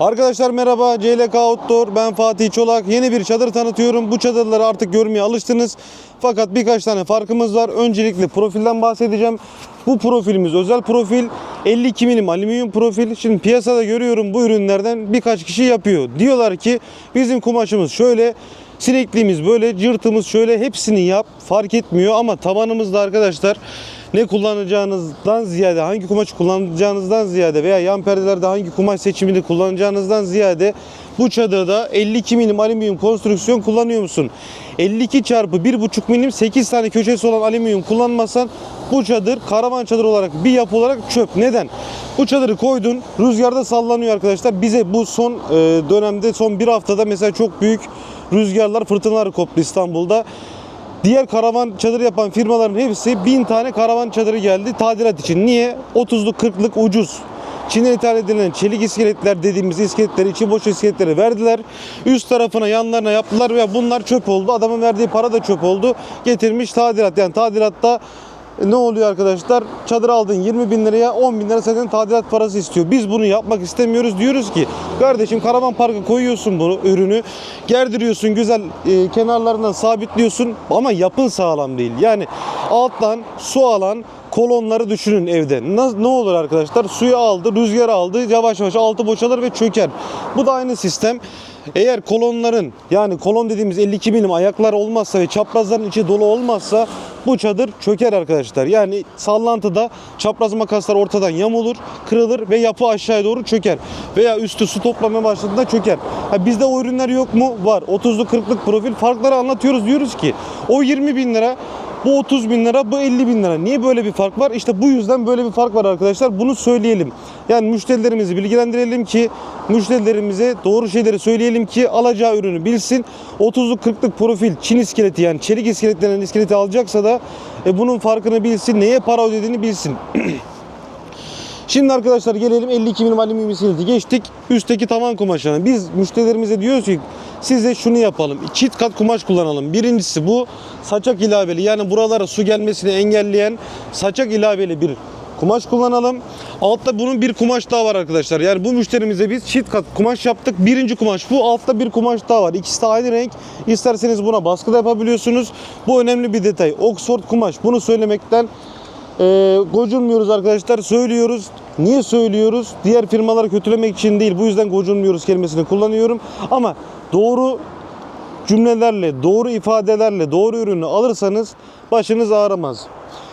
Arkadaşlar merhaba CLK Outdoor ben Fatih Çolak. Yeni bir çadır tanıtıyorum. Bu çadırları artık görmeye alıştınız. Fakat birkaç tane farkımız var. Öncelikle profilden bahsedeceğim. Bu profilimiz özel profil. 52 milim alüminyum profil. Şimdi piyasada görüyorum bu ürünlerden birkaç kişi yapıyor. Diyorlar ki bizim kumaşımız şöyle sinekliğimiz böyle cırtımız şöyle hepsini yap fark etmiyor ama tabanımızda arkadaşlar ne kullanacağınızdan ziyade hangi kumaş kullanacağınızdan ziyade veya yan perdelerde hangi kumaş seçimini kullanacağınızdan ziyade bu çadırda 52 milim alüminyum konstrüksiyon kullanıyor musun? 52 çarpı 1,5 milim 8 tane köşesi olan alüminyum kullanmasan bu çadır karavan çadır olarak bir yapı olarak çöp. Neden? Bu çadırı koydun rüzgarda sallanıyor arkadaşlar. Bize bu son e, dönemde son bir haftada mesela çok büyük rüzgarlar fırtınalar koptu İstanbul'da. Diğer karavan çadır yapan firmaların hepsi bin tane karavan çadırı geldi tadilat için. Niye? 30'luk 40'lık ucuz. Çin'den ithal edilen çelik iskeletler dediğimiz iskeletleri, içi boş iskeletleri verdiler. Üst tarafına yanlarına yaptılar ve bunlar çöp oldu. Adamın verdiği para da çöp oldu. Getirmiş tadilat. Yani tadilatta ne oluyor arkadaşlar? Çadır aldın 20 bin liraya 10 bin lira senden tadilat parası istiyor. Biz bunu yapmak istemiyoruz. Diyoruz ki kardeşim karavan parka koyuyorsun bunu ürünü. Gerdiriyorsun güzel e, kenarlarından sabitliyorsun ama yapın sağlam değil. Yani alttan su alan kolonları düşünün evde. Ne, ne olur arkadaşlar? Suyu aldı, rüzgar aldı, yavaş yavaş altı boşalır ve çöker. Bu da aynı sistem. Eğer kolonların yani kolon dediğimiz 52 milim ayaklar olmazsa ve çaprazların içi dolu olmazsa bu çadır çöker arkadaşlar. Yani sallantıda çapraz makaslar ortadan yamulur, kırılır ve yapı aşağıya doğru çöker. Veya üstü su toplamaya başladığında çöker. Ha bizde o ürünler yok mu? Var. 30'lu 40'lık profil farkları anlatıyoruz. Diyoruz ki o 20 bin lira bu 30 bin lira, bu 50 bin lira. Niye böyle bir fark var? İşte bu yüzden böyle bir fark var arkadaşlar. Bunu söyleyelim. Yani müşterilerimizi bilgilendirelim ki müşterilerimize doğru şeyleri söyleyelim ki alacağı ürünü bilsin. 30'luk 40'lık profil Çin iskeleti yani çelik iskeletlerinden iskeleti alacaksa da e, bunun farkını bilsin. Neye para ödediğini bilsin. Şimdi arkadaşlar gelelim 52 milim alüminyum iskeleti geçtik. Üstteki tavan kumaşına. Biz müşterilerimize diyoruz ki size şunu yapalım. Çift kat kumaş kullanalım. Birincisi bu saçak ilaveli. Yani buralara su gelmesini engelleyen saçak ilaveli bir kumaş kullanalım. Altta bunun bir kumaş daha var arkadaşlar. Yani bu müşterimize biz çift kat kumaş yaptık. Birinci kumaş bu. Altta bir kumaş daha var. İkisi de aynı renk. İsterseniz buna baskı da yapabiliyorsunuz. Bu önemli bir detay. Oxford kumaş. Bunu söylemekten e, gocunmuyoruz arkadaşlar. Söylüyoruz. Niye söylüyoruz? Diğer firmaları kötülemek için değil. Bu yüzden gocunmuyoruz kelimesini kullanıyorum. Ama doğru cümlelerle, doğru ifadelerle doğru ürünü alırsanız başınız ağrımaz.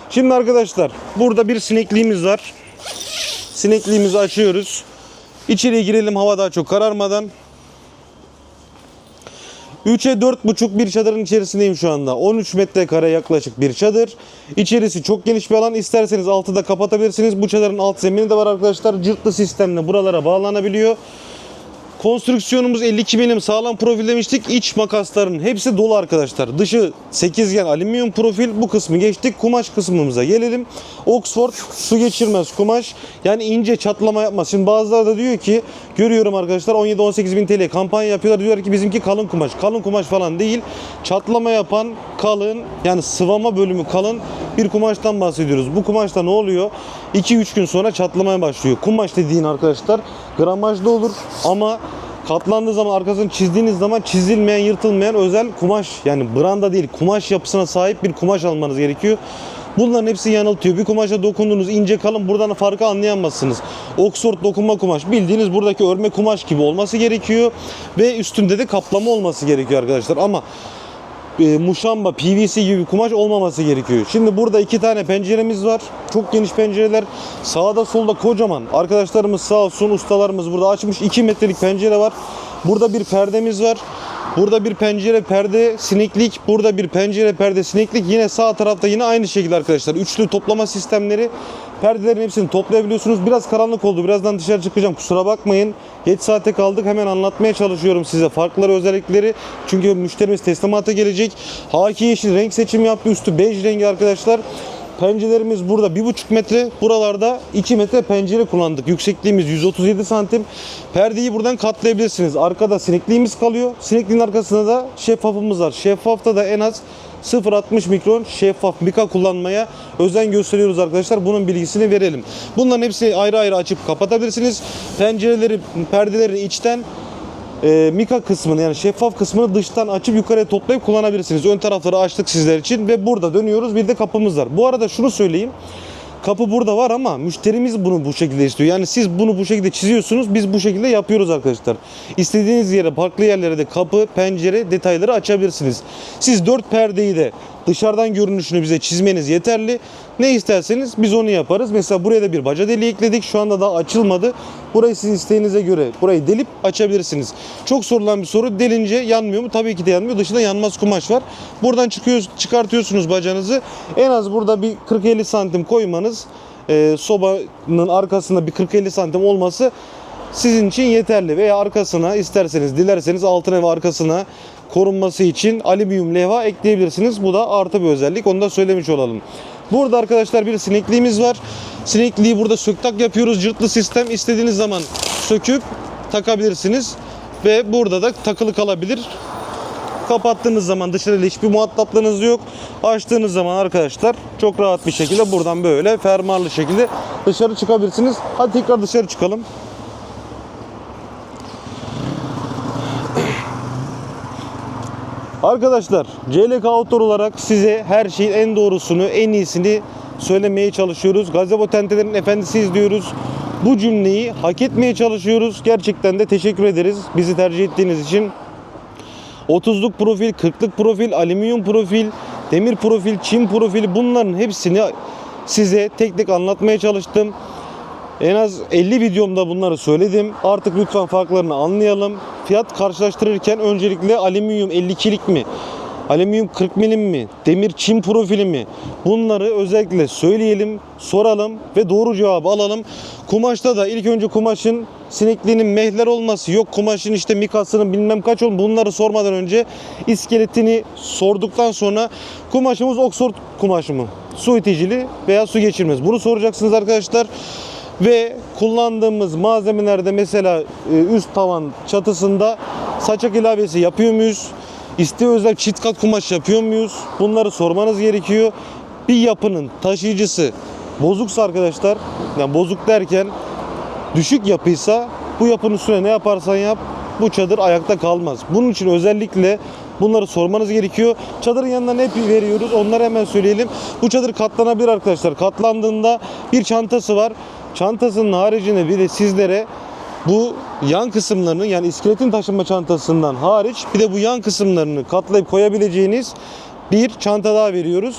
Şimdi arkadaşlar burada bir sinekliğimiz var. Sinekliğimizi açıyoruz. İçeriye girelim hava daha çok kararmadan. 3'e 4,5 bir çadırın içerisindeyim şu anda. 13 metrekare yaklaşık bir çadır. İçerisi çok geniş bir alan. İsterseniz altı da kapatabilirsiniz. Bu çadırın alt zemini de var arkadaşlar. Cırtlı sistemle buralara bağlanabiliyor. Konstrüksiyonumuz 52 milim sağlam profil demiştik. İç makasların hepsi dolu arkadaşlar. Dışı sekizgen alüminyum profil. Bu kısmı geçtik. Kumaş kısmımıza gelelim. Oxford su geçirmez kumaş. Yani ince çatlama yapmaz. Şimdi bazıları da diyor ki görüyorum arkadaşlar 17-18 bin TL kampanya yapıyorlar. Diyorlar ki bizimki kalın kumaş. Kalın kumaş falan değil. Çatlama yapan kalın yani sıvama bölümü kalın bir kumaştan bahsediyoruz. Bu kumaşta ne oluyor? 2-3 gün sonra çatlamaya başlıyor. Kumaş dediğin arkadaşlar gramajlı olur ama katlandığı zaman arkasını çizdiğiniz zaman çizilmeyen, yırtılmayan özel kumaş yani branda değil kumaş yapısına sahip bir kumaş almanız gerekiyor. Bunların hepsi yanıltıyor. Bir kumaşa dokundunuz ince kalın buradan farkı anlayamazsınız. Oxford dokunma kumaş bildiğiniz buradaki örme kumaş gibi olması gerekiyor ve üstünde de kaplama olması gerekiyor arkadaşlar ama e, muşamba, PVC gibi kumaş olmaması gerekiyor. Şimdi burada iki tane penceremiz var. Çok geniş pencereler. Sağda solda kocaman. Arkadaşlarımız sağ olsun ustalarımız burada açmış 2 metrelik pencere var. Burada bir perdemiz var. Burada bir pencere perde sineklik. Burada bir pencere perde sineklik. Yine sağ tarafta yine aynı şekilde arkadaşlar. Üçlü toplama sistemleri. Perdelerin hepsini toplayabiliyorsunuz. Biraz karanlık oldu. Birazdan dışarı çıkacağım. Kusura bakmayın. Geç saate kaldık. Hemen anlatmaya çalışıyorum size farkları, özellikleri. Çünkü müşterimiz teslimata gelecek. Haki yeşil renk seçimi yaptı. Üstü bej rengi arkadaşlar. Pencerelerimiz burada 1,5 metre. Buralarda 2 metre pencere kullandık. Yüksekliğimiz 137 santim. Perdeyi buradan katlayabilirsiniz. Arkada sinekliğimiz kalıyor. Sinekliğin arkasında da şeffafımız var. Şeffafta da en az 0.60 mikron şeffaf mika kullanmaya özen gösteriyoruz arkadaşlar. Bunun bilgisini verelim. Bunların hepsini ayrı ayrı açıp kapatabilirsiniz. Pencereleri, perdeleri içten e, mika kısmını yani şeffaf kısmını dıştan açıp yukarıya toplayıp kullanabilirsiniz. Ön tarafları açtık sizler için ve burada dönüyoruz. Bir de kapımız var. Bu arada şunu söyleyeyim. Kapı burada var ama müşterimiz bunu bu şekilde istiyor. Yani siz bunu bu şekilde çiziyorsunuz, biz bu şekilde yapıyoruz arkadaşlar. İstediğiniz yere, farklı yerlere de kapı, pencere detayları açabilirsiniz. Siz dört perdeyi de dışarıdan görünüşünü bize çizmeniz yeterli. Ne isterseniz biz onu yaparız. Mesela buraya da bir baca deliği ekledik. Şu anda daha açılmadı. Burayı sizin isteğinize göre burayı delip açabilirsiniz. Çok sorulan bir soru. Delince yanmıyor mu? Tabii ki de yanmıyor. Dışında yanmaz kumaş var. Buradan çıkıyor, çıkartıyorsunuz bacanızı. En az burada bir 40-50 santim koymanız e, sobanın arkasında bir 40-50 santim olması sizin için yeterli. Veya arkasına isterseniz dilerseniz altına ve arkasına korunması için alüminyum levha ekleyebilirsiniz. Bu da artı bir özellik. Onu da söylemiş olalım. Burada arkadaşlar bir sinekliğimiz var. Sinekliği burada söktak yapıyoruz. Cırtlı sistem. İstediğiniz zaman söküp takabilirsiniz. Ve burada da takılı kalabilir. Kapattığınız zaman dışarıyla hiçbir muhataplarınız yok. Açtığınız zaman arkadaşlar çok rahat bir şekilde buradan böyle fermuarlı şekilde dışarı çıkabilirsiniz. Hadi tekrar dışarı çıkalım. Arkadaşlar CLK Outdoor olarak size her şeyin en doğrusunu, en iyisini söylemeye çalışıyoruz. Gazebo tentelerin efendisiyiz diyoruz. Bu cümleyi hak etmeye çalışıyoruz. Gerçekten de teşekkür ederiz bizi tercih ettiğiniz için. 30'luk profil, 40'lık profil, alüminyum profil, demir profil, çim profili bunların hepsini size tek tek anlatmaya çalıştım. En az 50 videomda bunları söyledim. Artık lütfen farklarını anlayalım. Fiyat karşılaştırırken öncelikle alüminyum 52'lik mi? Alüminyum 40 milim mi? Demir çim profili mi? Bunları özellikle söyleyelim, soralım ve doğru cevabı alalım. Kumaşta da ilk önce kumaşın sinekliğinin mehler olması yok kumaşın işte mikasının bilmem kaç ol bunları sormadan önce iskeletini sorduktan sonra kumaşımız Oxford kumaşı mı? Su iticili veya su geçirmez. Bunu soracaksınız arkadaşlar. Ve kullandığımız malzemelerde mesela e, üst tavan çatısında saçak ilavesi yapıyor muyuz? İsteğe özel çift kat kumaş yapıyor muyuz? Bunları sormanız gerekiyor. Bir yapının taşıyıcısı bozuksa arkadaşlar, yani bozuk derken düşük yapıysa bu yapının üstüne ne yaparsan yap bu çadır ayakta kalmaz. Bunun için özellikle bunları sormanız gerekiyor. Çadırın yanına ne veriyoruz onları hemen söyleyelim. Bu çadır katlanabilir arkadaşlar. Katlandığında bir çantası var. Çantasının haricinde bir de sizlere bu yan kısımlarını yani iskeletin taşınma çantasından hariç bir de bu yan kısımlarını katlayıp koyabileceğiniz bir çanta daha veriyoruz.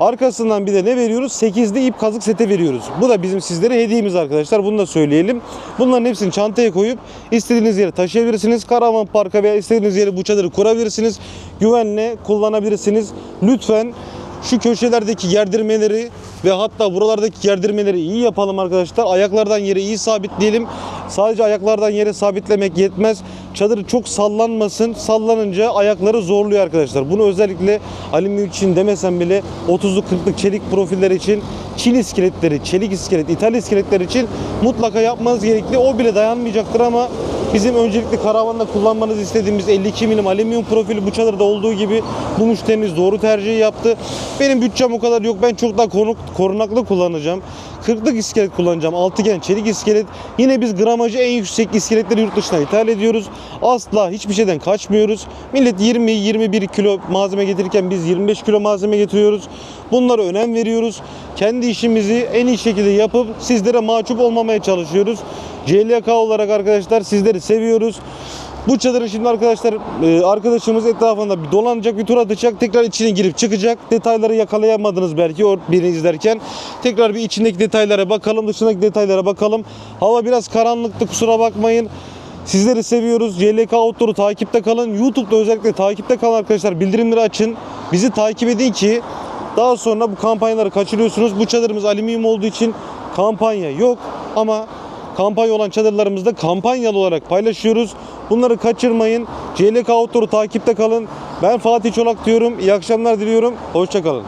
Arkasından bir de ne veriyoruz? 8'li ip kazık seti veriyoruz. Bu da bizim sizlere hediyemiz arkadaşlar. Bunu da söyleyelim. Bunların hepsini çantaya koyup istediğiniz yere taşıyabilirsiniz. Karavan parka veya istediğiniz yere bu çadırı kurabilirsiniz. Güvenle kullanabilirsiniz. Lütfen şu köşelerdeki gerdirmeleri ve hatta buralardaki gerdirmeleri iyi yapalım arkadaşlar. Ayaklardan yere iyi sabitleyelim. Sadece ayaklardan yere sabitlemek yetmez. Çadır çok sallanmasın. Sallanınca ayakları zorluyor arkadaşlar. Bunu özellikle alüminyum için demesem bile 30'luk 40'lık çelik profiller için Çin iskeletleri, çelik iskelet, İtalya iskeletleri için mutlaka yapmanız gerekli. O bile dayanmayacaktır ama bizim öncelikle karavanda kullanmanızı istediğimiz 52 milim alüminyum profili bu çadırda olduğu gibi bu müşteriniz doğru tercihi yaptı. Benim bütçem o kadar yok. Ben çok daha korunuk, korunaklı kullanacağım. 40'lık iskelet kullanacağım. Altıgen çelik iskelet. Yine biz gramajı en yüksek iskeletleri yurt dışına ithal ediyoruz. Asla hiçbir şeyden kaçmıyoruz. Millet 20-21 kilo malzeme getirirken biz 25 kilo malzeme getiriyoruz. Bunlara önem veriyoruz. Kendi işimizi en iyi şekilde yapıp sizlere mahcup olmamaya çalışıyoruz. CLK olarak arkadaşlar sizleri seviyoruz. Bu çadırın şimdi arkadaşlar e, arkadaşımız etrafında bir dolanacak bir tur atacak. Tekrar içine girip çıkacak. Detayları yakalayamadınız belki o birini izlerken. Tekrar bir içindeki detaylara bakalım. Dışındaki detaylara bakalım. Hava biraz karanlıktı kusura bakmayın. Sizleri seviyoruz. CLK Outdoor'u takipte kalın. YouTube'da özellikle takipte kalın arkadaşlar. Bildirimleri açın. Bizi takip edin ki daha sonra bu kampanyaları kaçırıyorsunuz. Bu çadırımız alüminyum olduğu için kampanya yok ama kampanya olan çadırlarımızda kampanyalı olarak paylaşıyoruz. Bunları kaçırmayın. CLK Outdoor'u takipte kalın. Ben Fatih Çolak diyorum. İyi akşamlar diliyorum. Hoşçakalın.